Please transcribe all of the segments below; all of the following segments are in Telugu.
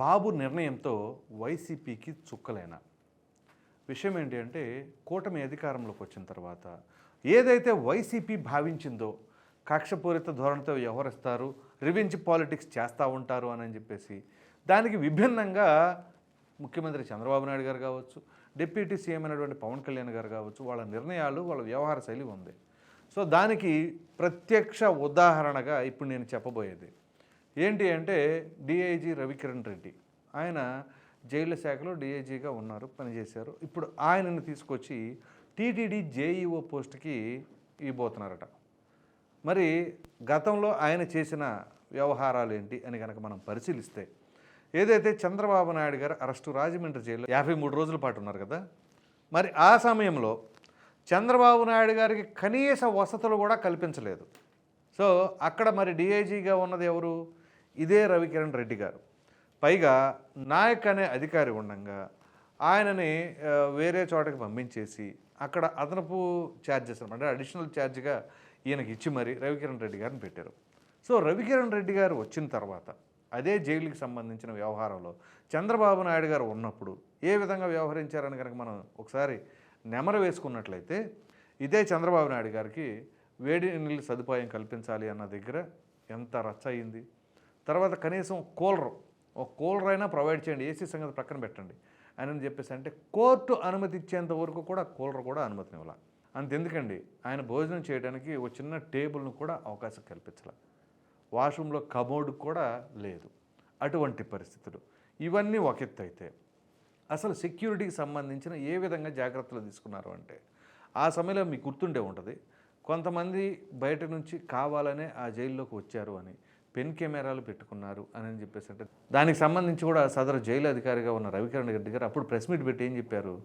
బాబు నిర్ణయంతో వైసీపీకి చుక్కలేనా? విషయం ఏంటి అంటే కూటమి అధికారంలోకి వచ్చిన తర్వాత ఏదైతే వైసీపీ భావించిందో కక్షపూరిత ధోరణితో వ్యవహరిస్తారు రివెంజ్ పాలిటిక్స్ చేస్తూ ఉంటారు అని చెప్పేసి దానికి విభిన్నంగా ముఖ్యమంత్రి చంద్రబాబు నాయుడు గారు కావచ్చు డిప్యూటీ సీఎం అయినటువంటి పవన్ కళ్యాణ్ గారు కావచ్చు వాళ్ళ నిర్ణయాలు వాళ్ళ వ్యవహార శైలి ఉంది. సో దానికి ప్రత్యక్ష ఉదాహరణగా ఇప్పుడు నేను చెప్పబోయేది. ఏంటి అంటే డిఐజీ రవికిరణ్ రెడ్డి. ఆయన జైళ్ళ శాఖలో డిఐజీగా ఉన్నారు పనిచేశారు. ఇప్పుడు ఆయనను తీసుకొచ్చి టీటీడీ జేఈఓ పోస్ట్కి ఇవ్వబోతున్నారట. మరి గతంలో ఆయన చేసిన వ్యవహారాలు ఏంటి అని కనుక మనం పరిశీలిస్తే ఏదైతే చంద్రబాబు నాయుడు గారు అరెస్టు రాజమండ్రి జైల్లో యాభై మూడు రోజుల పాటు ఉన్నారు కదా మరి ఆ సమయంలో చంద్రబాబు నాయుడు గారికి కనీస వసతులు కూడా కల్పించలేదు. సో అక్కడ మరి డిఐజీగా ఉన్నది ఎవరు? ఇదే రవికిరణ్ రెడ్డి గారు. పైగా నాయక్ అనే అధికారి ఉండగా ఆయనని వేరే చోటకి పంపించేసి అక్కడ అదనపు ఛార్జెస్ అనమాట అడిషనల్ ఛార్జ్గా ఈయనకి ఇచ్చి మరి రవికిరణ్ రెడ్డి గారిని పెట్టారు. సో రవికిరణ్ రెడ్డి గారు వచ్చిన తర్వాత అదే జైలుకి సంబంధించిన వ్యవహారంలో చంద్రబాబు నాయుడు గారు ఉన్నప్పుడు ఏ విధంగా వ్యవహరించారని కనుక మనం ఒకసారి నెమరు వేసుకున్నట్లయితే ఇదే చంద్రబాబు నాయుడు గారికి వేడి నీళ్ళు సదుపాయం కల్పించాలి అన్న దగ్గర ఎంత రచ్చ అయింది తర్వాత కనీసం కూలర్ ఒక కూలర్ అయినా ప్రొవైడ్ చేయండి ఏసీ సంగతి పక్కన పెట్టండి. అని చెప్పేసి అంటే కోర్టు అనుమతి ఇచ్చేంత వరకు కూడా కూలర్ కూడా అనుమతినివ్వాల. అంతెందుకండి ఆయన భోజనం చేయడానికి ఒక చిన్న టేబుల్ను కూడా అవకాశం కల్పించాల. వాష్రూమ్లో కబోర్డు కూడా లేదు. అటువంటి పరిస్థితులు. ఇవన్నీ ఒక ఎత్తు అయితే అసలు సెక్యూరిటీకి సంబంధించిన ఏ విధంగా జాగ్రత్తలు తీసుకున్నారు అంటే ఆ సమయంలో మీకు గుర్తుండే ఉంటుంది కొంతమంది బయట నుంచి కావాలనే ఆ జైల్లోకి వచ్చారు అని. పెన్ కెమెరాలు పెట్టుకున్నారు అని అని చెప్పేసి అంటే దానికి సంబంధించి కూడా సదరు జైలు అధికారిగా ఉన్న రవికిరణ్ రెడ్డి గారు అప్పుడు ప్రెస్ మీట్ పెట్టి ఏం చెప్పారు?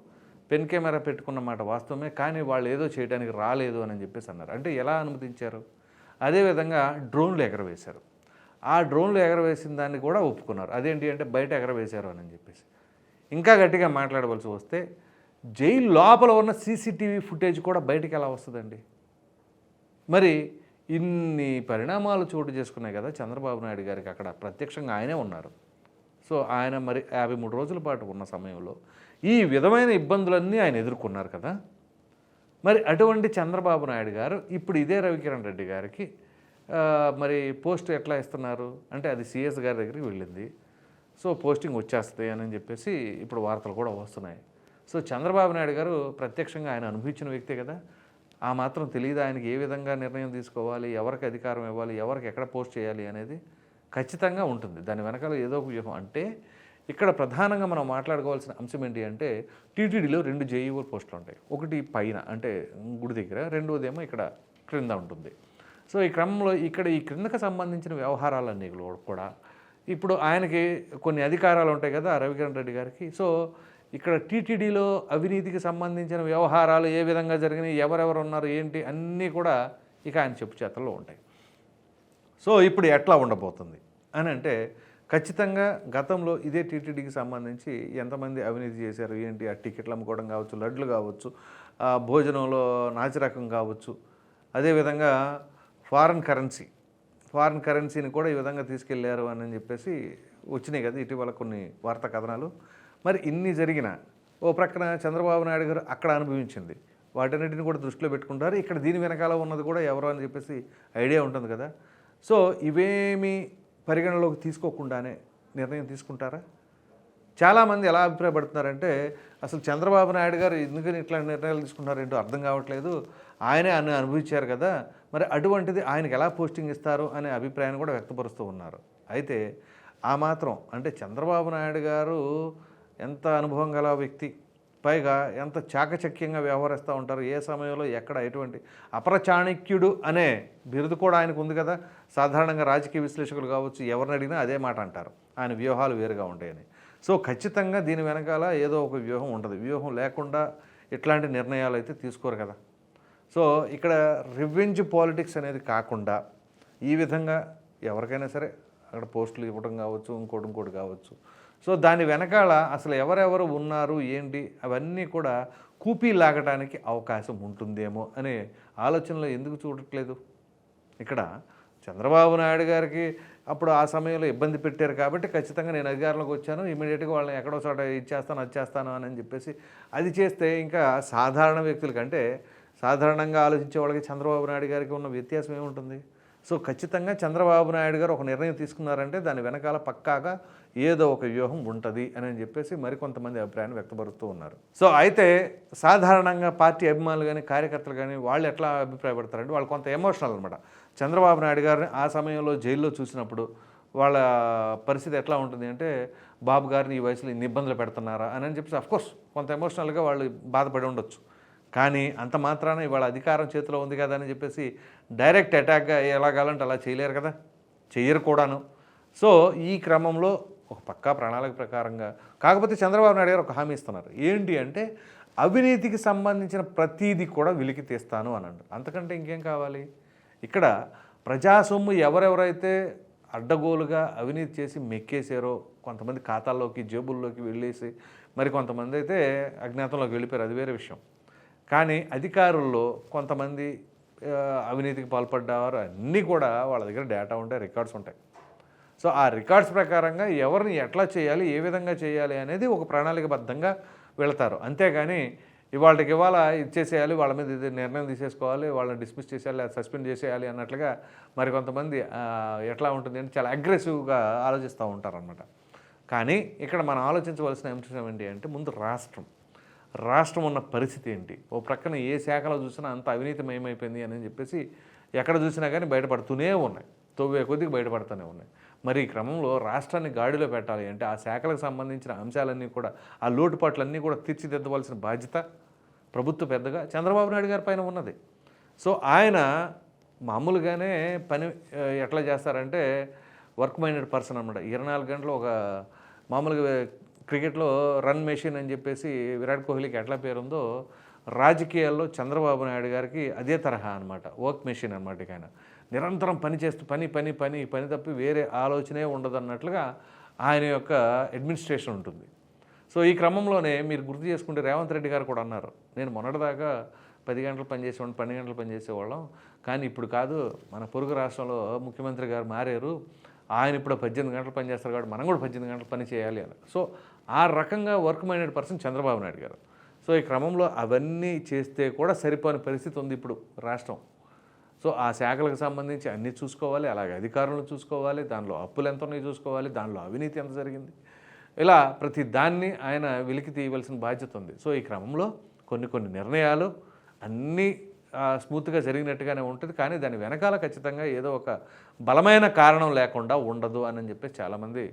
పెన్ కెమెరా పెట్టుకున్న మాట వాస్తవమే కానీ వాళ్ళు ఏదో చేయడానికి రాలేదు అని చెప్పేసి అన్నారు. అంటే ఎలా అనుమతించారు? అదేవిధంగా డ్రోన్లు ఎగరవేశారు. ఆ డ్రోన్లు ఎగరవేసిన దాన్ని కూడా ఒప్పుకున్నారు. అదేంటి అంటే బయట ఎగరవేశారు అని చెప్పేసి. ఇంకా గట్టిగా మాట్లాడవలసి వస్తే జైలు లోపల ఉన్న సీసీటీవీ ఫుటేజ్ కూడా బయటికి ఎలా వస్తుందండి? మరి ఇన్ని పరిణామాలు చోటు చేసుకున్నాయి కదా చంద్రబాబు నాయుడు గారికి అక్కడ ప్రత్యక్షంగా ఆయనే ఉన్నారు. సో ఆయన మరి యాభై మూడు రోజుల పాటు ఉన్న సమయంలో ఈ విధమైన ఇబ్బందులన్నీ ఆయన ఎదుర్కొన్నారు కదా. మరి అటువంటి చంద్రబాబు నాయుడు గారు ఇప్పుడు ఇదే రవికిరణ్ రెడ్డి గారికి మరి పోస్ట్ ఎట్లా ఇస్తున్నారు అంటే అది సిఎస్ గారి దగ్గరికి వెళ్ళింది. సో పోస్టింగ్ వచ్చేస్తుంది అని చెప్పేసి ఇప్పుడు వార్తలు కూడా వస్తున్నాయి. సో చంద్రబాబు నాయుడు గారు ప్రత్యక్షంగా ఆయన అనుభవించిన వ్యక్తే కదా. ఆ మాత్రం తెలియదు ఆయనకి ఏ విధంగా నిర్ణయం తీసుకోవాలి ఎవరికి అధికారం ఇవ్వాలి ఎవరికి ఎక్కడ పోస్ట్ చేయాలి అనేది ఖచ్చితంగా ఉంటుంది. దాని వెనకాల ఏదో ఒక వ్యూహం. అంటే ఇక్కడ ప్రధానంగా మనం మాట్లాడుకోవాల్సిన అంశం ఏంటి అంటే టీటీడీలో రెండు జేఈఓ పోస్టులు ఉంటాయి. ఒకటి పైన అంటే గుడి దగ్గర రెండోదేమో ఇక్కడ క్రింద ఉంటుంది. సో ఈ క్రమంలో ఇక్కడ ఈ క్రిందకు సంబంధించిన వ్యవహారాలన్నీ కూడా ఇప్పుడు ఆయనకి కొన్ని అధికారాలు ఉంటాయి కదా రవికిరణ్ రెడ్డి గారికి. సో ఇక్కడ టీటీడీలో అవినీతికి సంబంధించిన వ్యవహారాలు ఏ విధంగా జరిగినాయి ఎవరెవరు ఉన్నారు ఏంటి అన్నీ కూడా ఇక ఆయన చెప్పు చేతల్లో ఉంటాయి. సో ఇప్పుడు ఎట్లా ఉండబోతుంది అని అంటే ఖచ్చితంగా గతంలో ఇదే టీటీడీకి సంబంధించి ఎంతమంది అవినీతి చేశారు ఏంటి ఆ టికెట్లు అమ్ముకోవడం కావచ్చు లడ్లు కావచ్చు ఆ భోజనంలో నాచిరకం కావచ్చు అదేవిధంగా ఫారెన్ కరెన్సీ ఫారెన్ కరెన్సీని కూడా ఈ విధంగా తీసుకెళ్ళారు అని చెప్పేసి వచ్చినాయి కదా ఇటీవల కొన్ని వార్తా కథనాలు. మరి ఇన్ని జరిగిన ఓ ప్రక్కన చంద్రబాబు నాయుడు గారు అక్కడ అనుభవించింది. వాటన్నిటిని కూడా దృష్టిలో పెట్టుకుంటారు. ఇక్కడ దీని వెనకాల ఉన్నది కూడా ఎవరో అని చెప్పేసి ఐడియా ఉంటుంది కదా. సో ఇవేమి పరిగణలోకి తీసుకోకుండానే నిర్ణయం తీసుకుంటారా? చాలామంది ఎలా అభిప్రాయపడుతున్నారంటే అసలు చంద్రబాబు నాయుడు గారు ఎందుకని ఇట్లాంటి నిర్ణయాలు తీసుకున్నారేంటో అర్థం కావట్లేదు. ఆయనే అన్ని అనుభవించారు కదా. మరి అటువంటిది ఆయనకి ఎలా పోస్టింగ్ ఇస్తారు అనే అభిప్రాయాన్ని కూడా వ్యక్తపరుస్తూ ఉన్నారు. అయితే ఆ మాత్రం అంటే చంద్రబాబు నాయుడు గారు ఎంత అనుభవం గల వ్యక్తి పైగా ఎంత చాకచక్యంగా వ్యవహరిస్తూ ఉంటారు ఏ సమయంలో ఎక్కడ ఎటువంటి అపరచాణక్యుడు అనే బిరుదు కూడా ఆయనకు ఉంది కదా. సాధారణంగా రాజకీయ విశ్లేషకులు కావచ్చు ఎవరిని అడిగినా అదే మాట అంటారు. ఆయన వ్యూహాలు వేరుగా ఉంటాయని. సో ఖచ్చితంగా దీని వెనకాల ఏదో ఒక వ్యూహం ఉంటుంది. వ్యూహం లేకుండా ఇట్లాంటి నిర్ణయాలు అయితే తీసుకోరు కదా. సో ఇక్కడ రివెంజ్ పాలిటిక్స్ అనేది కాకుండా ఈ విధంగా ఎవరికైనా సరే అక్కడ పోస్టులు ఇవ్వడం కావచ్చు ఇంకోటి ఇంకోటి కావచ్చు. సో దాని వెనకాల అసలు ఎవరెవరు ఉన్నారు ఏంటి అవన్నీ కూడా కూపీ లాగడానికి అవకాశం ఉంటుందేమో అనే ఆలోచనలో ఎందుకు చూడట్లేదు? ఇక్కడ చంద్రబాబు నాయుడు గారికి అప్పుడు ఆ సమయంలో ఇబ్బంది పెట్టారు కాబట్టి ఖచ్చితంగా నేను అధికారంలోకి వచ్చాను. ఇమీడియట్గా వాళ్ళని ఎక్కడో చోట ఇచ్చేస్తాను వచ్చేస్తాను అని చెప్పేసి అది చేస్తే ఇంకా సాధారణ వ్యక్తుల కంటే సాధారణంగా ఆలోచించే వాళ్ళకి చంద్రబాబు నాయుడు గారికి ఉన్న వ్యత్యాసం ఏముంటుంది? సో ఖచ్చితంగా చంద్రబాబు నాయుడు గారు ఒక నిర్ణయం తీసుకున్నారంటే దాని వెనకాల పక్కాగా ఏదో ఒక వ్యూహం ఉంటుంది అని చెప్పేసి మరికొంతమంది అభిప్రాయాన్ని వ్యక్తపరుస్తూ ఉన్నారు. సో అయితే సాధారణంగా పార్టీ అభిమానులు కానీ కార్యకర్తలు కానీ వాళ్ళు ఎట్లా అభిప్రాయపడతారంటే వాళ్ళు కొంత ఎమోషనల్ అనమాట చంద్రబాబు నాయుడు గారిని ఆ సమయంలో జైల్లో చూసినప్పుడు వాళ్ళ పరిస్థితి ఎట్లా ఉంటుంది అంటే బాబు గారిని ఈ వయసులో ఇన్ని ఇబ్బందులు పెడుతున్నారా అని అని చెప్పేసి అఫ్కోర్స్ కొంత ఎమోషనల్గా వాళ్ళు బాధపడి ఉండొచ్చు. కానీ అంత మాత్రాన ఇవాళ అధికారం చేతిలో ఉంది కదా అని చెప్పేసి డైరెక్ట్ అటాక్గా ఎలాగాలంటే అలా చేయలేరు కదా. చేయరు కూడాను. సో ఈ క్రమంలో ఒక పక్కా ప్రణాళిక ప్రకారంగా కాకపోతే చంద్రబాబు నాయుడు గారు ఒక హామీ ఇస్తున్నారు. ఏంటి అంటే అవినీతికి సంబంధించిన ప్రతీది కూడా వెలికి తీస్తాను అనండి. అంతకంటే ఇంకేం కావాలి? ఇక్కడ ప్రజాసొమ్ము ఎవరెవరైతే అడ్డగోలుగా అవినీతి చేసి మెక్కేసారో కొంతమంది ఖాతాల్లోకి జేబుల్లోకి వెళ్ళేసి మరి కొంతమంది అయితే అజ్ఞాతంలోకి వెళ్ళిపోయారు. అది వేరే విషయం. కానీ అధికారుల్లో కొంతమంది అవినీతికి పాల్పడ్డవారు అన్నీ కూడా వాళ్ళ దగ్గర డేటా ఉంటాయి రికార్డ్స్ ఉంటాయి. సో ఆ రికార్డ్స్ ప్రకారంగా ఎవరిని ఎట్లా చేయాలి ఏ విధంగా చేయాలి అనేది ఒక ప్రణాళికబద్ధంగా వెళతారు. అంతేగాని ఇవాళకి ఇవాళ ఇచ్చేసేయాలి వాళ్ళ మీద ఇది నిర్ణయం తీసేసుకోవాలి వాళ్ళని డిస్మిస్ చేసేయాలి సస్పెండ్ చేసేయాలి అన్నట్లుగా మరి కొంతమంది ఎట్లా ఉంటుంది అంటే చాలా అగ్రెసివ్గా ఆలోచిస్తూ ఉంటారనమాట కానీ ఇక్కడ మనం ఆలోచించవలసిన అంశం ఏంటి అంటే ముందు రాష్ట్రం. రాష్ట్రం ఉన్న పరిస్థితి ఏంటి? ఓ ప్రక్కన ఏ శాఖలో చూసినా అంత అవినీతిమయమైపోయింది అని చెప్పేసి ఎక్కడ చూసినా కానీ బయటపడుతూనే ఉన్నాయి. తొవ్వే కొద్దిగా బయటపడుతూనే ఉన్నాయి. మరి ఈ క్రమంలో రాష్ట్రాన్ని గాడిలో పెట్టాలి అంటే ఆ శాఖలకు సంబంధించిన అంశాలన్నీ కూడా ఆ లోటుపాట్లన్నీ కూడా తీర్చిదిద్దవలసిన బాధ్యత ప్రభుత్వ పెద్దగా చంద్రబాబు నాయుడు గారి పైన ఉన్నది. సో ఆయన మామూలుగానే పని ఎట్లా చేస్తారంటే వర్క్ మైండెడ్ పర్సన్ అనమాట ఇరవై నాలుగు గంటలు ఒక మామూలుగా క్రికెట్లో రన్ మెషిన్ అని చెప్పేసి విరాట్ కోహ్లీకి ఎట్లా పేరుందో రాజకీయాల్లో చంద్రబాబు నాయుడు గారికి అదే తరహా అనమాట వర్క్ మెషిన్ అనమాట ఆయన. నిరంతరం పని చేస్తూ పని పని పని పని తప్పి వేరే ఆలోచనే ఉండదు అన్నట్లుగా ఆయన యొక్క అడ్మినిస్ట్రేషన్ ఉంటుంది. సో ఈ క్రమంలోనే మీరు గుర్తు చేసుకుంటే రేవంత్ రెడ్డి గారు కూడా అన్నారు. నేను మొన్నటిదాకా పది గంటలు పనిచేసేవాళ్ళం పన్నెండు గంటలు పనిచేసేవాళ్ళం కానీ ఇప్పుడు కాదు మన పొరుగు రాష్ట్రంలో ముఖ్యమంత్రి గారు మారారు. ఆయన ఇప్పుడు పద్దెనిమిది గంటలు పనిచేస్తారు కాబట్టి మనం కూడా పద్దెనిమిది గంటలు పని చేయాలి అని సో ఆ రకంగా work minded person Chandrababu Naidu గారు. సో ఈ క్రమంలో అవన్నీ చేస్తే కూడా సరిపోని పరిస్థితి ఉంది ఇప్పుడు రాష్ట్రం. సో ఆ శాఖలకు సంబంధించి అన్నీ చూసుకోవాలి అలాగే అధికారులను చూసుకోవాలి దానిలో అప్పులు ఎంత ఉన్నాయో చూసుకోవాలి దానిలో అవినీతి ఎంత జరిగింది. ఇలా ప్రతి దాన్ని ఆయన వెలికి తీయవలసిన బాధ్యత ఉంది. సో ఈ క్రమంలో కొన్ని కొన్ని నిర్ణయాలు అన్నీ స్మూత్గా జరిగినట్టుగానే ఉంటుంది. కానీ దాని వెనకాల ఖచ్చితంగా ఏదో ఒక బలమైన కారణం లేకుండా ఉండదు అని చెప్పి చాలామంది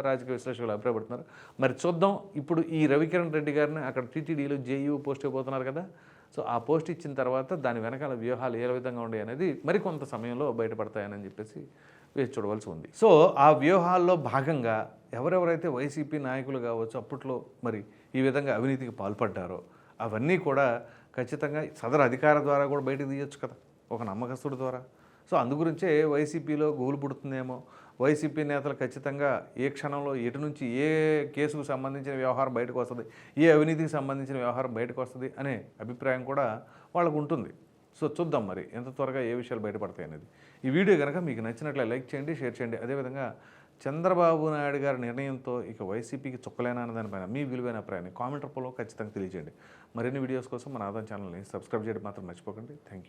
రాజకీయ విశ్లేషకులు అభిప్రాయపడుతున్నారు. మరి చూద్దాం. ఇప్పుడు ఈ రవికిరణ్ రెడ్డి గారిని అక్కడ టీటీడీలో జేయూ పోస్ట్ అయిపోతున్నారు కదా. సో ఆ పోస్ట్ ఇచ్చిన తర్వాత దాని వెనకాల వ్యూహాలు ఏ విధంగా ఉన్నాయి అనేది మరికొంత సమయంలో బయటపడతాయని చెప్పేసి వేచి చూడవలసి ఉంది. సో ఆ వ్యూహాల్లో భాగంగా ఎవరెవరైతే వైసీపీ నాయకులు కావచ్చు అప్పట్లో మరి ఈ విధంగా అవినీతికి పాల్పడ్డారో అవన్నీ కూడా ఖచ్చితంగా సదరు అధికార ద్వారా కూడా బయటకు తీయొచ్చు కదా. ఒక నమ్మకస్తుడి ద్వారా. సో అందుగురించే వైసీపీలో గోలు పుడుతుందేమో వైసీపీ నేతలు ఖచ్చితంగా ఏ క్షణంలో ఎటు నుంచి ఏ కేసుకు సంబంధించిన వ్యవహారం బయటకు వస్తుంది ఏ అవినీతికి సంబంధించిన వ్యవహారం బయటకు వస్తుంది అనే అభిప్రాయం కూడా వాళ్ళకు ఉంటుంది. సో చూద్దాం మరి ఎంత త్వరగా ఏ విషయాలు బయటపడతాయి అనేది. ఈ వీడియో కనుక మీకు నచ్చినట్లే లైక్ చేయండి షేర్ చేయండి. అదేవిధంగా చంద్రబాబు నాయుడు గారి నిర్ణయంతో ఇక వైసీపీకి చుక్కలేనా అనే దానిపైన మీ విలువైన అభిప్రాయాన్ని కామెంట్ రూపంలో ఖచ్చితంగా తెలియజేయండి. మరిన్ని వీడియోస్ కోసం మన ఆదాయం ఛానల్ని సబ్స్క్రైబ్ చేయడం మాత్రం మర్చిపోకండి. Thank you.